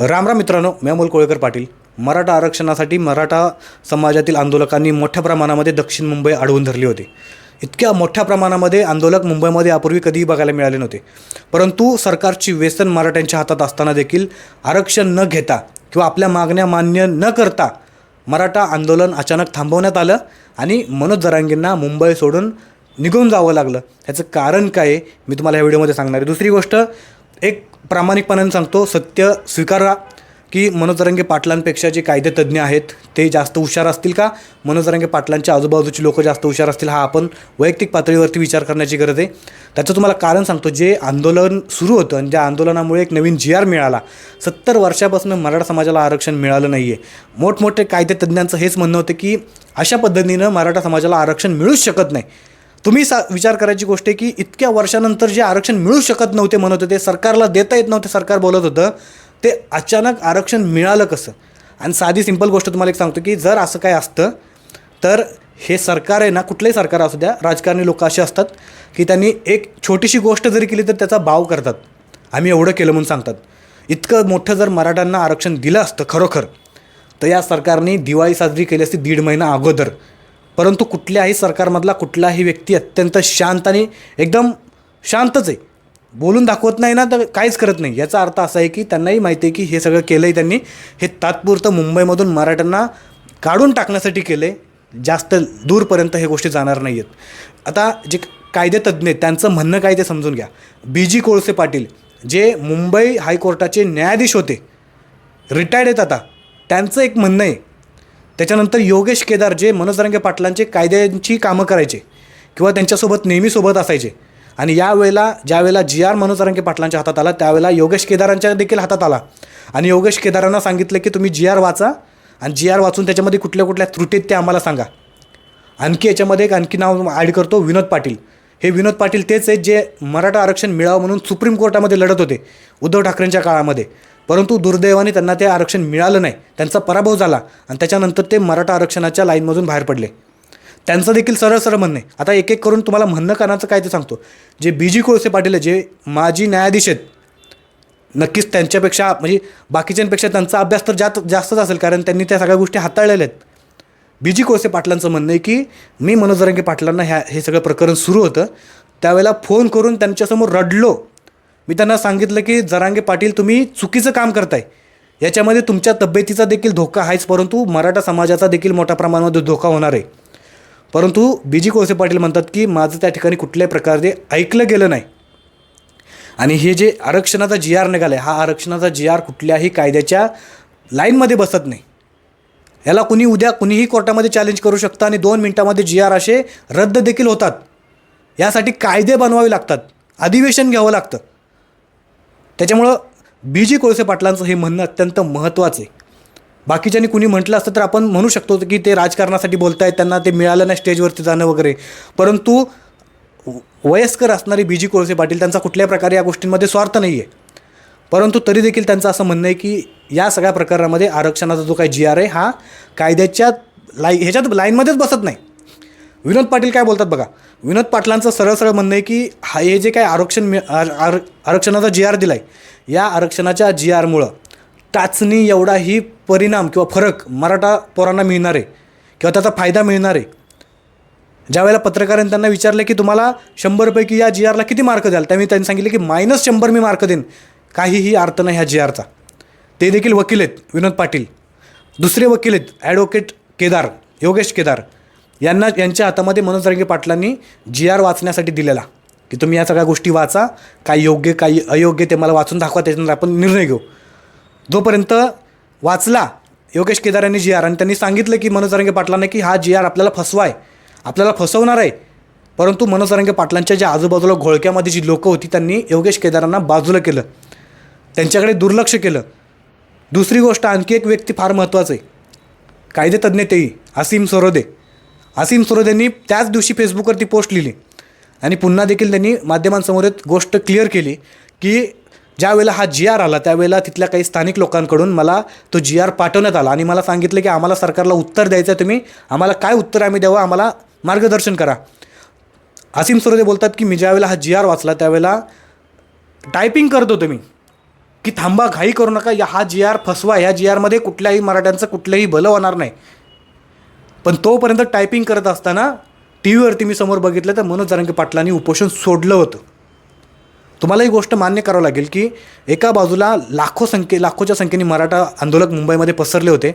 रामराम मित्रांनो मी अमोल कोळेकर पाटील. मराठा आरक्षणासाठी मराठा समाजातील आंदोलकांनी मोठ्या प्रमाणामध्ये दक्षिण मुंबई अडवून धरली होती. इतक्या मोठ्या प्रमाणामध्ये आंदोलक मुंबईमध्ये यापूर्वी कधीही बघायला मिळाले नव्हते. परंतु सरकारची व्यसन मराठ्यांच्या हातात असताना देखील आरक्षण न घेता किंवा आपल्या मागण्या मान्य न करता मराठा आंदोलन अचानक थांबवण्यात आलं आणि मनोज जरांगींना मुंबई सोडून निघून जावं लागलं. ह्याचं कारण काय आहे मी तुम्हाला या व्हिडिओमध्ये सांगणार आहे. दुसरी गोष्ट एक प्रामाणिकपणाने सांगतो सत्य स्वीकारा की मनोजरंगे पाटलांपेक्षा जे कायदेतज्ञ आहेत ते जास्त हुशार असतील का? मनोजरंगे पाटलांच्या आजूबाजूची लोकं जास्त हुशार असतील हा आपण वैयक्तिक पातळीवरती विचार करण्याची गरज आहे. त्याचं तुम्हाला कारण सांगतो जे आंदोलन सुरू होतं आणि ज्या आंदोलनामुळे एक नवीन जी आर मिळाला सत्तर वर्षापासून मराठा समाजाला आरक्षण मिळालं नाही आहे मोठमोठे कायदेतज्ञांचं हेच म्हणणं होतं की अशा पद्धतीनं मराठा समाजाला आरक्षण मिळूच शकत नाही. तुम्ही सा विचार करायची गोष्ट आहे की इतक्या वर्षानंतर जे आरक्षण मिळू शकत नव्हते म्हणत होते सरकारला देता येत नव्हते सरकार बोलत होतं ते अचानक आरक्षण मिळालं कसं? आणि साधी सिंपल गोष्ट तुम्हाला एक सांगतो की जर असं काय असतं तर हे सरकार आहे ना कुठलंही सरकार असू द्या राजकारणी लोक असे असतात की त्यांनी एक छोटीशी गोष्ट जरी केली तर त्याचा भाव करतात. आम्ही एवढं केलं म्हणून सांगतात. इतकं मोठं जर मराठ्यांना आरक्षण दिलं असतं खरोखर तर या सरकारने दिवाळी साजरी केली असती दीड महिना अगोदर. परंतु कुठल्याही सरकारमधला कुठलाही व्यक्ती अत्यंत शांत आणि एकदम शांतच आहे. बोलून दाखवत नाही ना तर काहीच करत नाही. याचा अर्थ असा आहे की त्यांनाही माहिती आहे की हे सगळं केलं आहे त्यांनी. हे तात्पुरतं मुंबईमधून मराठ्यांना काढून टाकण्यासाठी केलं आहे जास्त दूरपर्यंत हे गोष्टी जाणार नाही आहेत आता जे कायदेतज्ञ आहेत त्यांचं म्हणणं काय ते समजून घ्या. बी जी कोळसे पाटील जे मुंबई हायकोर्टाचे न्यायाधीश होते रिटायर्ड आहेत आता. त्यांचं एक म्हणणं आहे त्याच्यानंतर योगेश केदार जे मनोज रंगे पाटलांचे कायद्यांची कामं करायचे किंवा त्यांच्यासोबत नेहमी सोबत असायचे. आणि यावेळेला ज्यावेळेला जी आर मनोज रंगे पाटलांच्या हातात आला त्यावेळेला योगेश केदारांच्या देखील हातात आला. आणि योगेश केदारांना सांगितलं की तुम्ही जी आर वाचा आणि जी आर वाचून त्याच्यामध्ये कुठल्या कुठल्या त्रुटीत ते आम्हाला सांगा. आणखी याच्यामध्ये एक आणखी नाव ॲड करतो विनोद पाटील. हे विनोद पाटील तेच आहेत जे मराठा आरक्षण मिळावं म्हणून सुप्रीम कोर्टामध्ये लढत होते उद्धव ठाकरेंच्या काळामध्ये. परंतु दुर्दैवाने त्यांना ते आरक्षण मिळालं नाही. त्यांचा पराभव झाला आणि त्याच्यानंतर ते मराठा आरक्षणाच्या लाईनमधून बाहेर पडले. त्यांचं देखील सरळ सरळ म्हणणं. आहे आता एक एक करून तुम्हाला म्हणणं करण्याचं काय ते सांगतो. जे बी जी कोळसे पाटील आहे जे माजी न्यायाधीश आहेत नक्कीच त्यांच्यापेक्षा म्हणजे बाकीच्यांपेक्षा त्यांचा अभ्यास तर जात जास्तच असेल कारण त्यांनी त्या सगळ्या गोष्टी हाताळलेल्या आहेत. बी जी कोळसे पाटलांचं म्हणणं आहे की मी मनोज रंगे पाटलांना ह्या हे सगळं प्रकरण सुरू होतं. त्यावेळेला फोन करून त्यांच्यासमोर रडलो. मी त्यांना सांगितलं की जरांगे पाटील तुम्ही चुकीचं काम करताय. याच्यामध्ये तुमच्या तब्येतीचा देखील धोका आहेच परंतु मराठा समाजाचा देखील मोठ्या प्रमाणामध्ये धोका होणार आहे. परंतु बी जी कोळसे पाटील म्हणतात की माझं त्या ठिकाणी कुठल्याही प्रकारे ऐकलं गेलं नाही. आणि हे जे आरक्षणाचा जी आर निघाला आहे हा आरक्षणाचा जी आर कुठल्याही कायद्याच्या लाईनमध्ये बसत नाही. याला कुणी उद्या कुणीही कोर्टामध्ये चॅलेंज करू शकतं आणि दोन मिनटामध्ये जी आर असे रद्द देखील होतात. यासाठी कायदे बनवावे लागतात अधिवेशन घ्यावं लागतं. त्याच्यामुळं बी जी कोळसे पाटलांचं हे म्हणणं अत्यंत महत्त्वाचं आहे. बाकीच्यांनी कुणी म्हटलं असतं तर आपण म्हणू शकतो की ते राजकारणासाठी बोलत आहेत त्यांना ते मिळालं नाही स्टेजवरती जाणं वगैरे. परंतु वयस्कर असणारे बी जी कोळसे पाटील त्यांचा कुठल्याही प्रकारे या गोष्टींमध्ये स्वार्थ नाही आहे परंतु तरी देखील त्यांचं असं म्हणणं आहे की या सगळ्या प्रकारामध्ये आरक्षणाचा जो काही जी आर आहे हा कायद्याच्या लाई ह्याच्यात लाईनमध्येच बसत नाही. विनोद पाटील काय बोलतात बघा? विनोद पाटलांचं सरळ सरळ म्हणणं आहे की हा हे जे काय आरक्षण मि आर आरक्षणाचा जी आर दिला आहे या आरक्षणाच्या जी आरमुळं टाचणी एवढाही परिणाम किंवा फरक मराठा पोरांना मिळणार आहे किंवा त्याचा फायदा मिळणार आहे. ज्यावेळेला पत्रकारांनी त्यांना विचारलं की तुम्हाला शंभरपैकी या जी आरला किती मार्क द्याल? त्यावेळी त्यांनी सांगितलं की मायनस शंभर मी मार्क देईन. काहीही अर्थ नाही ह्या जी आरचा ते देखील वकील आहेत विनोद पाटील. दुसरे वकील आहेत ॲडव्होकेट केदार योगेश केदार. यांना यांच्या हातामध्ये मनोज रंगे पाटलांनी जी आर वाचण्यासाठी दिलेला. की तुम्ही या सगळ्या गोष्टी वाचा काय योग्य काय अयोग्य ते मला वाचून दाखवा त्याच्यानंतर आपण निर्णय घेऊ. जोपर्यंत वाचला योगेश केदार यांनी जी आर आणि त्यांनी सांगितलं की मनोज रंगे पाटलांना की हा जी आर आपल्याला फसवाय आपल्याला फसवणार आहे. परंतु मनोज रंगे पाटलांच्या ज्या आजूबाजूला घोळक्यामध्ये जी लोकं होती त्यांनी योगेश केदारांना बाजूला केलं. त्यांच्याकडे दुर्लक्ष केलं. दुसरी गोष्ट आणखी एक व्यक्ती फार महत्त्वाचं आहे. कायदेतज्ञ तेही असीम सरोदे. असीम सरोदेंनी त्याच दिवशी फेसबुकवरती पोस्ट लिहिली. आणि पुन्हा देखील त्यांनी माध्यमांसमोर एक गोष्ट क्लिअर केली की ज्यावेळेला हा जी आर आला त्यावेळेला तिथल्या काही स्थानिक लोकांकडून मला तो जी आर पाठवण्यात आला. आणि मला सांगितलं की आम्हाला सरकारला उत्तर द्यायचं आहे तुम्ही आम्हाला काय उत्तर आम्ही द्यावं आम्हाला मार्गदर्शन करा. असीम सरोदे बोलतात की मी ज्यावेळेला हा जी आर वाचला त्यावेळेला टायपिंग करतो तुम्ही की थांबा घाई करू नका या हा जी आर फसवा ह्या जी आरमध्ये कुठल्याही मराठ्यांचं कुठलंही भलं होणार नाही. पण तोपर्यंत टायपिंग करत असताना टी व्हीवरती मी समोर बघितलं तर मनोज जरांगे पाटलांनी उपोषण सोडलं होतं. तुम्हाला ही गोष्ट मान्य करावं लागेल की एका बाजूला लाखो संख्ये लाखोच्या संख्येने मराठा आंदोलक मुंबईमध्ये पसरले होते.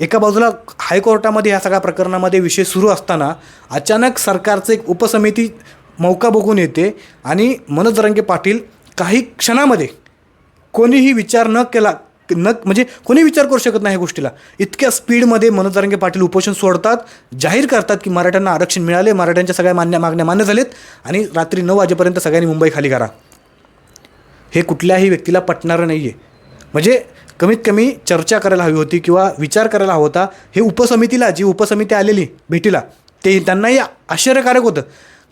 एका बाजूला हायकोर्टामध्ये ह्या सगळ्या प्रकरणामध्ये विषय सुरू असताना अचानक सरकारचं एक उपसमिती मौका बघून येते आणि मनोज रंगे पाटील काही क्षणामध्ये कोणीही विचार न केला न म्हणजे कोणी विचार करू शकत नाही ह्या गोष्टीला. इतक्या स्पीडमध्ये मनोज जरांगे पाटील उपोषण सोडतात जाहीर करतात की मराठ्यांना आरक्षण मिळाले मराठ्यांच्या सगळ्या मान्य मागण्या मान्य झालेत आणि रात्री नऊ वाजेपर्यंत सगळ्यांनी मुंबई खाली करा. हे कुठल्याही व्यक्तीला पटणारं नाही आहे म्हणजे कमीत कमी चर्चा करायला हवी होती किंवा विचार करायला हवा होता. हे उपसमितीला जी उपसमिती आलेली भेटीला ते त्यांनाही आश्चर्यकारक होतं.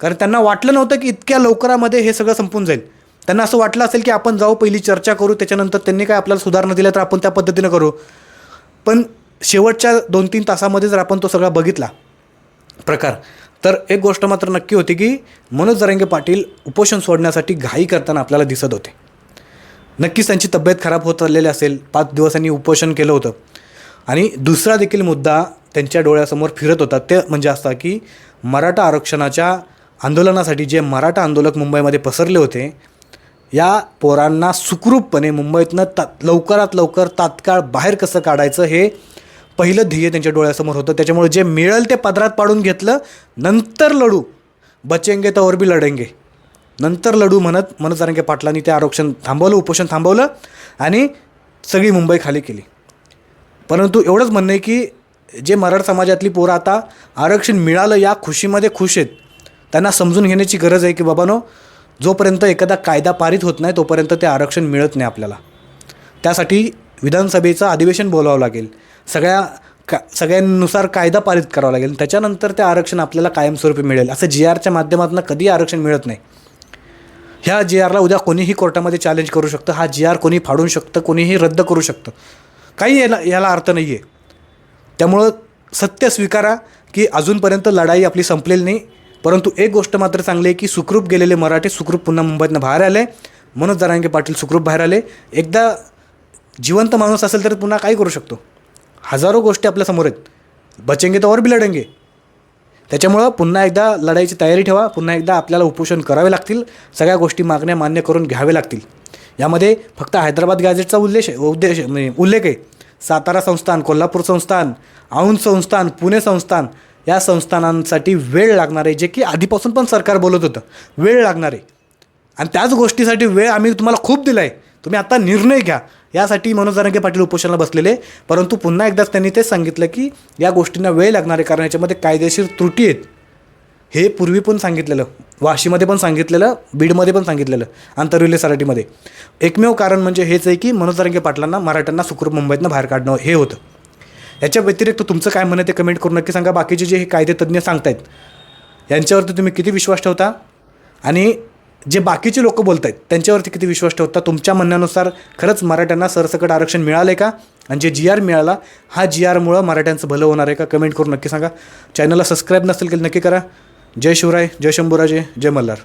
कारण त्यांना वाटलं नव्हतं की इतक्या लवकरामध्ये हे सगळं संपून जाईल. त्यांना असं वाटलं असेल की आपण जाऊ पहिली चर्चा करू त्याच्यानंतर त्यांनी काय आपल्याला सुधारणा दिल्या तर आपण त्या पद्धतीनं करू. पण शेवटच्या दोन तीन तासामध्ये जर आपण तो सगळा बघितला प्रकार तर एक गोष्ट मात्र नक्की होती की मनोज जरांगे पाटील उपोषण सोडण्यासाठी घाई करताना आपल्याला दिसत होते. नक्कीच त्यांची तब्येत खराब होत चाललेली असेल पाच दिवसांनी उपोषण केलं होतं. आणि दुसरा देखील मुद्दा त्यांच्या डोळ्यासमोर फिरत होता ते म्हणजे असा की मराठा आरक्षणाच्या आंदोलनासाठी जे मराठा आंदोलक मुंबईमध्ये पसरले होते या पोरांना सुखरूपपणे मुंबईतनं ता लवकरात लवकर तात्काळ बाहेर कसं काढायचं हे पहिलं ध्येय त्यांच्या डोळ्यासमोर होतं. त्याच्यामुळे जे मिळेल ते पदरात पाडून घेतलं. नंतर लढू. बचेंगे तर बी लढेंगे. नंतर लढू म्हणत मनोज जारंगे पाटलांनी ते आरक्षण थांबवलं उपोषण थांबवलं आणि सगळी मुंबई खाली केली. परंतु एवढंच म्हणणं आहे की जे मराठा समाजातली पोरं आता आरक्षण मिळालं या खुशीमध्ये खुश आहेत. त्यांना समजून घेण्याची गरज आहे की बाबानो जोपर्यंत एखादा कायदा पारित होत नाही तोपर्यंत ते आरक्षण मिळत नाही आपल्याला. त्यासाठी विधानसभेचं अधिवेशन बोलावं लागेल. सगळ्या का सगळ्यांनुसार कायदा पारित करावा लागेल. त्याच्यानंतर ते आरक्षण आपल्याला कायमस्वरूपी मिळेल. असं जी आरच्या माध्यमातून कधीही आरक्षण मिळत नाही. ह्या जी आरला उद्या कोणीही कोर्टामध्ये चॅलेंज करू शकतं. हा जी आर कोणी फाडून शकतं कोणीही रद्द करू शकतं. काही याला याला अर्थ नाही आहे त्यामुळं सत्य स्वीकारा की अजूनपर्यंत लढाई आपली संपलेली नाही. परंतु एक गोष्ट मात्र चांगली आहे की सुखरूप गेलेले मराठे सुखरूप पुन्हा मुंबईतनं बाहेर आले. मनोज जरांगे पाटील सुखरूप बाहेर आले. एकदा जिवंत माणूस असेल तर पुन्हा काय करू शकतो. हजारो गोष्टी आपल्यासमोर आहेत. बचेंगे तर और बी लढेंगे. त्याच्यामुळं पुन्हा एकदा लढाईची तयारी ठेवा. पुन्हा एकदा आपल्याला उपोषण करावे लागतील. सगळ्या गोष्टी मागण्या मान्य करून घ्यावे लागतील. यामध्ये फक्त हैदराबाद गॅझेटचा उल्लेख उद्देश म्हणजे उल्लेख आहे. सातारा संस्थान कोल्हापूर संस्थान औंध संस्थान पुणे संस्थान या संस्थानांसाठी वेळ लागणार आहे जे की आधीपासून पण सरकार बोलत होतं. वेळ लागणार आहे. आणि त्याच गोष्टीसाठी वेळ आम्ही तुम्हाला खूप दिला आहे तुम्ही आता निर्णय घ्या. यासाठी मनोज जरांगे पाटील उपोषणाला बसलेले परंतु पुन्हा एकदाच त्यांनी तेच सांगितलं की या गोष्टींना वेळ लागणार आहे कारण याच्यामध्ये कायदेशीर त्रुटी आहेत. हे पूर्वी पण सांगितलेलं वाशीमध्ये पण सांगितलेलं बीडमध्ये पण सांगितलेलं आंतरविले सराटीमध्ये. एकमेव कारण म्हणजे हेच आहे की मनोज जरांगे पाटलांना मराठ्यांना सुखरूप मुंबईतनं बाहेर काढणं हे होतं. याच्या व्यतिरिक्त तुमचं काय म्हणणं ते कमेंट करून नक्की सांगा. बाकीचे जे हे कायदे तज्ज्ञ सांगतायत यांच्यावरती तुम्ही किती विश्वास ठेवता? आणि जे बाकीचे लोक बोलत आहेत त्यांच्यावरती किती विश्वास ठेवता? तुमच्या म्हणण्यानुसार खरंच मराठ्यांना सरसकट आरक्षण मिळालं आहे का? आणि जे जी आर मिळाला हा जी आरमुळं मराठ्यांचं भलं होणार आहे का? कमेंट करून नक्की सांगा. चॅनलला सबस्क्राईब नसेल केलं नक्की करा. जय शिवराय जय शंभूराजे जय मल्हार.